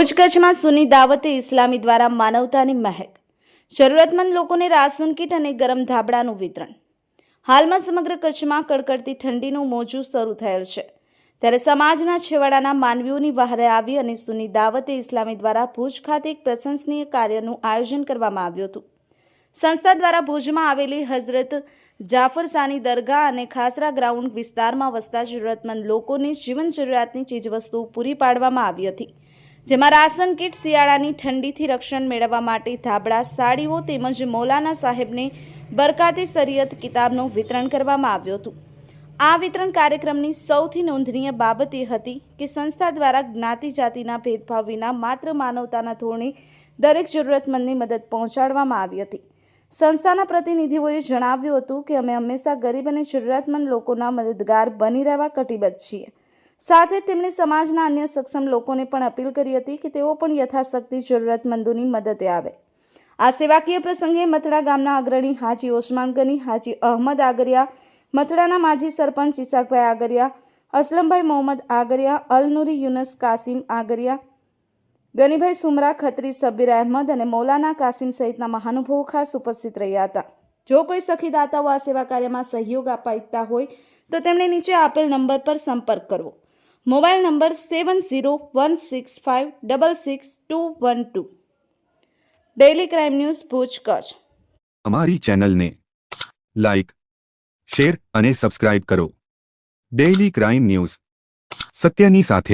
ભુજ કચ્છમાં સુની દાવતે ઇસ્લામી દ્વારા માનવતાની મહેક. જરૂરતમંદ લોકોને રાશન કીટ અને ગરમ ધાબળાનું વિતરણ. હાલમાં સમગ્ર કચ્છમાં કડકડતી ઠંડીનું મોજું શરૂ થયેલ છે. ત્યારે સમાજના છેવાડાના માનવીઓની વહારે આવી અને સુની દાવતે ઇસ્લામી દ્વારા ભુજ ખાતે એક પ્રશંસનીય કાર્યનું આયોજન કરવામાં આવ્યું હતું. સંસ્થા દ્વારા ભુજમાં આવેલી હઝરત જાફર સાની દરગાહ અને ખાસરા ગ્રાઉન્ડ વિસ્તારમાં વસતા જરૂરતમંદ લોકોને જીવન જરૂરિયાતની ચીજવસ્તુઓ પૂરી પાડવામાં આવી હતી. જેમાં રાશન કીટ શિયાળાની ઠંડીથી રક્ષણ મેળવવા માટે ધાબળા સાડીઓ તેમજ મૌલાના સાહેબને બરકાતી શરીયત કિતાબનું વિતરણ કરવામાં આવ્યું હતું. આ વિતરણ કાર્યક્રમની સૌથી નોંધનીય બાબત એ હતી કે સંસ્થા દ્વારા જ્ઞાતિ જાતિના ભેદભાવ વિના માત્ર માનવતાના ધોરણે દરેક જરૂરતમંદની મદદ પહોંચાડવામાં આવી હતી. સંસ્થાના પ્રતિનિધિઓએ જણાવ્યું હતું કે અમે હંમેશા ગરીબ અને જરૂરિયાતમંદ લોકોના મદદગાર બની રહેવા કટિબદ્ધ છીએ. સાથે તેમણે સમાજના અન્ય સક્ષમ લોકોને પણ અપીલ કરી હતી કે તેઓ પણ યથાશક્તિ જરૂરતમંદોની મદદે આવે. આ સેવાકીય પ્રસંગે મથડા ગામના અગ્રણી હાજી ઓસમાન ગની, હાજી અહમદ આગરિયા, મથડાના માજી સરપંચ ઇસાકભાઈ આગરિયા, અસલમભાઈ મોહમ્મદ આગરિયા, અલનુરી યુનસ કાસિમ આગરિયા, ગનીભાઈ સુમરા, ખત્રી સબીર અહેમદ અને મૌલાના કાસિમ સહિતના મહાનુભાવો ખાસ ઉપસ્થિત રહ્યા હતા. જો કોઈ સખીદાતાઓ આ સેવા કાર્યમાં સહયોગ આપવા ઈચ્છતા હોય તો તેમણે નીચે આપેલ નંબર પર સંપર્ક કરવો. Mobile number seven zero one six five double six two one two. Daily crime news Bhuj Kutch અમારી ચેનલને લાઇક શેર અને સબસ્ક્રાઇબ કરો. ડેઇલી ક્રાઇમ ન્યૂઝ સત્યની સાથે.